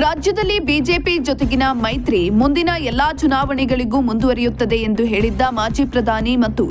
ರಾಜ್ಯದಲ್ಲಿ ಬಿಜೆಪಿ ಜೊತೆಗಿನ ಮೈತ್ರಿ ಮುಂದಿನ ಎಲ್ಲಾ ಚುನಾವಣೆಗಳಿಗೂ ಮುಂದುವರಿಯುತ್ತದೆ ಎಂದು ಹೇಳಿದ್ದ ಮಾಜಿ ಪ್ರಧಾನಿ ಮತ್ತು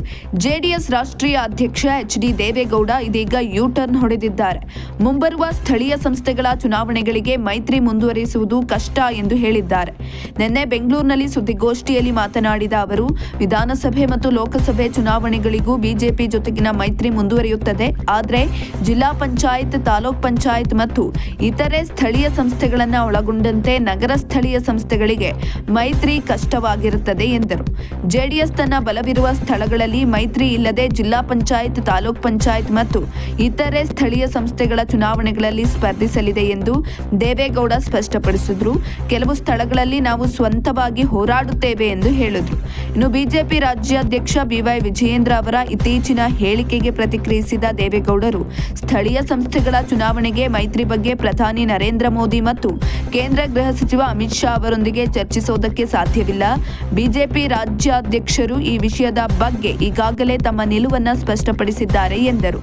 ಜೆಡಿಎಸ್ ರಾಷ್ಟ್ರೀಯ ಅಧ್ಯಕ್ಷ ಎಚ್ ಡಿ ದೇವೇಗೌಡ ಇದೀಗ ಯೂ ಟರ್ನ್ ಹೊಡೆದಿದ್ದಾರೆ. ಮುಂಬರುವ ಸ್ಥಳೀಯ ಸಂಸ್ಥೆಗಳ ಚುನಾವಣೆಗಳಿಗೆ ಮೈತ್ರಿ ಮುಂದುವರಿಸುವುದು ಕಷ್ಟ ಎಂದು ಹೇಳಿದ್ದಾರೆ. ನಿನ್ನೆ ಬೆಂಗಳೂರಿನಲ್ಲಿ ಸುದ್ದಿಗೋಷ್ಠಿಯಲ್ಲಿ ಮಾತನಾಡಿದ ಅವರು, ವಿಧಾನಸಭೆ ಮತ್ತು ಲೋಕಸಭೆ ಚುನಾವಣೆಗಳಿಗೂ ಬಿಜೆಪಿ ಜೊತೆಗಿನ ಮೈತ್ರಿ ಮುಂದುವರಿಯುತ್ತದೆ. ಆದರೆ ಜಿಲ್ಲಾ ಪಂಚಾಯತ್, ತಾಲೂಕ್ ಪಂಚಾಯತ್ ಮತ್ತು ಇತರೆ ಸ್ಥಳೀಯ ಸಂಸ್ಥೆಗಳನ್ನು ಒಳಗೊಂಡಂತೆ ನಗರ ಸ್ಥಳೀಯ ಸಂಸ್ಥೆಗಳಿಗೆ ಮೈತ್ರಿ ಕಷ್ಟವಾಗಿರುತ್ತದೆ ಎಂದರು. ಜೆಡಿಎಸ್ ತನ್ನ ಬಲವಿರುವ ಸ್ಥಳಗಳಲ್ಲಿ ಮೈತ್ರಿ ಇಲ್ಲದೆ ಜಿಲ್ಲಾ ಪಂಚಾಯತ್, ತಾಲೂಕ್ ಪಂಚಾಯತ್ ಮತ್ತು ಇತರೆ ಸ್ಥಳೀಯ ಸಂಸ್ಥೆಗಳ ಚುನಾವಣೆಗಳಲ್ಲಿ ಸ್ಪರ್ಧಿಸಲಿದೆ ಎಂದು ದೇವೇಗೌಡ ಸ್ಪಷ್ಟಪಡಿಸಿದ್ರು. ಕೆಲವು ಸ್ಥಳಗಳಲ್ಲಿ ನಾವು ಸ್ವಂತವಾಗಿ ಹೋರಾಡುತ್ತೇವೆ ಎಂದು ಹೇಳಿದ್ರು. ಇನ್ನು ಬಿಜೆಪಿ ರಾಜ್ಯಾಧ್ಯಕ್ಷ ಬಿವೈ ವಿಜಯೇಂದ್ರ ಅವರ ಇತ್ತೀಚಿನ ಹೇಳಿಕೆಗೆ ಪ್ರತಿಕ್ರಿಯಿಸಿದ ದೇವೇಗೌಡರು, ಸ್ಥಳೀಯ ಸಂಸ್ಥೆಗಳ ಚುನಾವಣೆಗೆ ಮೈತ್ರಿ ಬಗ್ಗೆ ಪ್ರಧಾನಿ ನರೇಂದ್ರ ಮೋದಿ ಮತ್ತು ಕೇಂದ್ರ ಗೃಹ ಸಚಿವ ಅಮಿತ್ ಶಾ ಅವರೊಂದಿಗೆ ಚರ್ಚಿಸುವುದಕ್ಕೆ ಸಾಧ್ಯವಿಲ್ಲ. ಬಿಜೆಪಿ ರಾಜ್ಯಾಧ್ಯಕ್ಷರು ಈ ವಿಷಯದ ಬಗ್ಗೆ ಈಗಾಗಲೇ ತಮ್ಮ ನಿಲುವನ್ನು ಸ್ಪಷ್ಟಪಡಿಸಿದ್ದಾರೆ ಎಂದರು.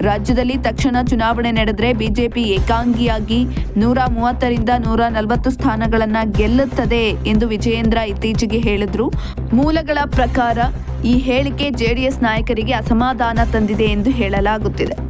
ರಾಜ್ಯದಲ್ಲಿ ತಕ್ಷಣ ಚುನಾವಣೆ ನಡೆದರೆ ಬಿಜೆಪಿ ಏಕಾಂಗಿಯಾಗಿ ನೂರ ಮೂವತ್ತರಿಂದ ನೂರ ನಲವತ್ತು ಸ್ಥಾನಗಳನ್ನು ಗೆಲ್ಲುತ್ತದೆ ಎಂದು ವಿಜಯೇಂದ್ರ ಇತ್ತೀಚೆಗೆ ಹೇಳಿದ್ರು. ಮೂಲಗಳ ಪ್ರಕಾರ ಈ ಹೇಳಿಕೆ ಜೆಡಿಎಸ್ ನಾಯಕರಿಗೆ ಅಸಮಾಧಾನ ತಂದಿದೆ ಎಂದು ಹೇಳಲಾಗುತ್ತಿದೆ.